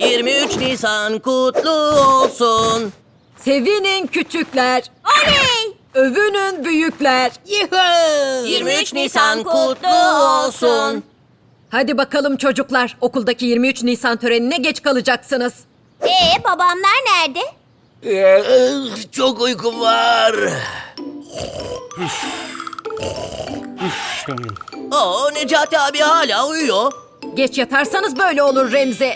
23 Nisan kutlu olsun. Sevinin küçükler. Oley! Övünün büyükler. Yuhu! 23 Nisan kutlu olsun. Hadi bakalım çocuklar. Okuldaki 23 Nisan törenine geç kalacaksınız. Ee babamlar nerede? Ee, Çok uykum var. Oo, Necati abi hala uyuyor. Geç yatarsanız böyle olur Remzi.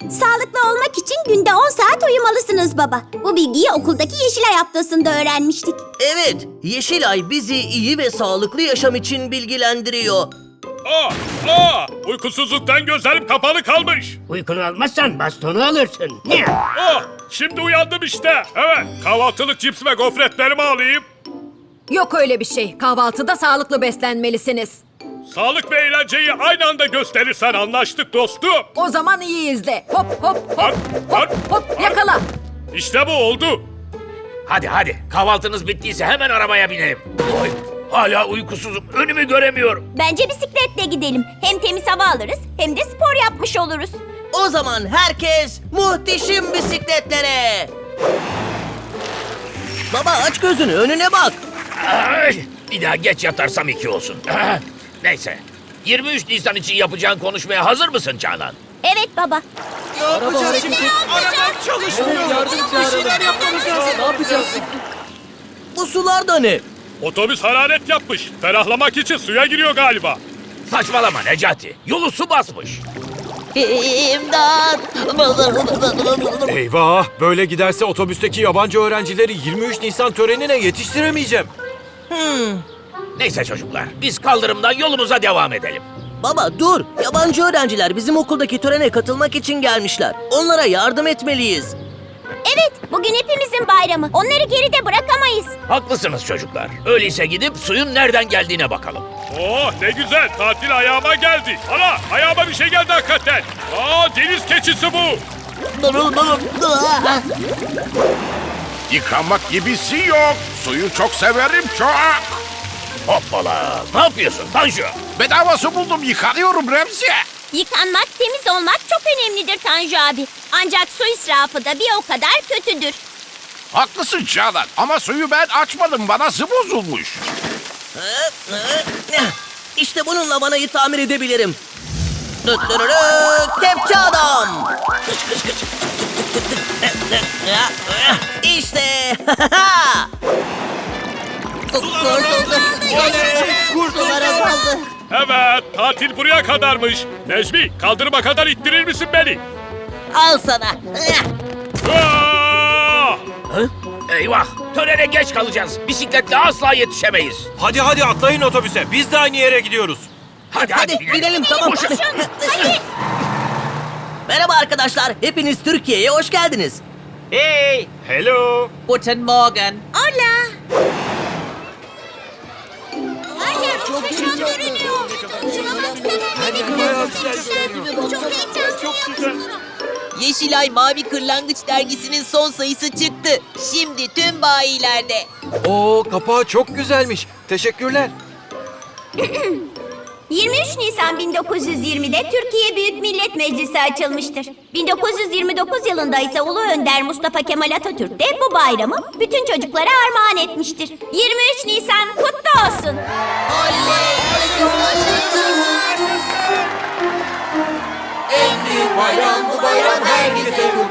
Sağlıklı olmak için günde 10 saat uyumalısınız baba. Bu bilgiyi okuldaki Yeşilay haftasında öğrenmiştik. Evet, Yeşilay bizi iyi ve sağlıklı yaşam için bilgilendiriyor. Aa, aa, uykusuzluktan gözlerim kapalı kalmış. Uykunu almazsan bastonu alırsın. Ne? Ah, şimdi uyandım işte. Evet, kahvaltılık cips ve gofretlerimi alayım. Yok öyle bir şey. Kahvaltıda sağlıklı beslenmelisiniz. Sağlık ve eğlenceyi aynı anda gösterirsen anlaştık dostum. O zaman iyi izle. Hop hop hop Hop, hop hop yakala. İşte bu oldu. Hadi hadi kahvaltınız bittiyse hemen arabaya binelim. Oy, hala uykusuzum önümü göremiyorum. Bence bisikletle gidelim. Hem temiz hava alırız hem de spor yapmış oluruz. O zaman herkes muhteşem bisikletlere. Baba aç gözünü önüne bak. Ay, bir daha geç yatarsam iki olsun. Ah, Neyse 23 Nisan için yapacağın konuşmaya hazır mısın Canan? Evet baba. Bu sular da ne? Otobüs hararet yapmış. Ferahlamak için suya giriyor galiba. Saçmalama Necati yolu su basmış. İmdat. Eyvah! Böyle giderse otobüsteki yabancı öğrencileri 23 Nisan törenine yetiştiremeyeceğim. Neyse çocuklar biz kaldırımdan yolumuza devam edelim. Baba dur. Yabancı öğrenciler bizim okuldaki törene katılmak için gelmişler. Onlara yardım etmeliyiz. Evet, bugün hepimizin bayramı. Onları geride bırakamayız. Haklısınız çocuklar. Öyleyse gidip suyun nereden geldiğine bakalım. Oh ne güzel tatil ayağıma geldi. Ana ayağıma bir şey geldi hakikaten. Aa deniz keçisi bu. Yıkanmak gibisi yok. Suyu çok severim çok. Hoppala. Ne yapıyorsun Tanju? Bedava su buldum yıkanıyorum Remzi. Yıkanmak, temiz olmak çok önemlidir Tanju abi. Ancak su israfı da bir o kadar kötüdür. Haklısın Canan ama suyu ben açmadım bana su bozulmuş. İşte bununla vanayı tamir edebilirim. Kepçe adam. İşte. Kurtular azaldı. Evet tatil buraya kadarmış. Necmi kaldırıma kadar ittirir misin beni? Al sana. Aa! Eyvah! Törene geç kalacağız. Bisikletle asla yetişemeyiz. Hadi hadi atlayın otobüse. Biz de aynı yere gidiyoruz. Hadi hadi, Hadi binelim tamam. Hadi. Merhaba arkadaşlar. Hepiniz Türkiye'ye hoş geldiniz. Hey! Hello! Guten Morgen. Hola. Görünüyor. Şuna baksana. Çok. Yeşilay Mavi Kırlangıç dergisinin son sayısı çıktı. Şimdi tüm bayilerde. Oo kapağı çok güzelmiş. Teşekkürler. 23 Nisan 1920'de Türkiye Büyük Millet Meclisi açılmıştır. 1929 yılında ise Ulu Önder Mustafa Kemal Atatürk de bu bayramı bütün çocuklara armağan etmiştir. 23 Nisan kutlu olsun. bayram, bu bayram herkese vurur.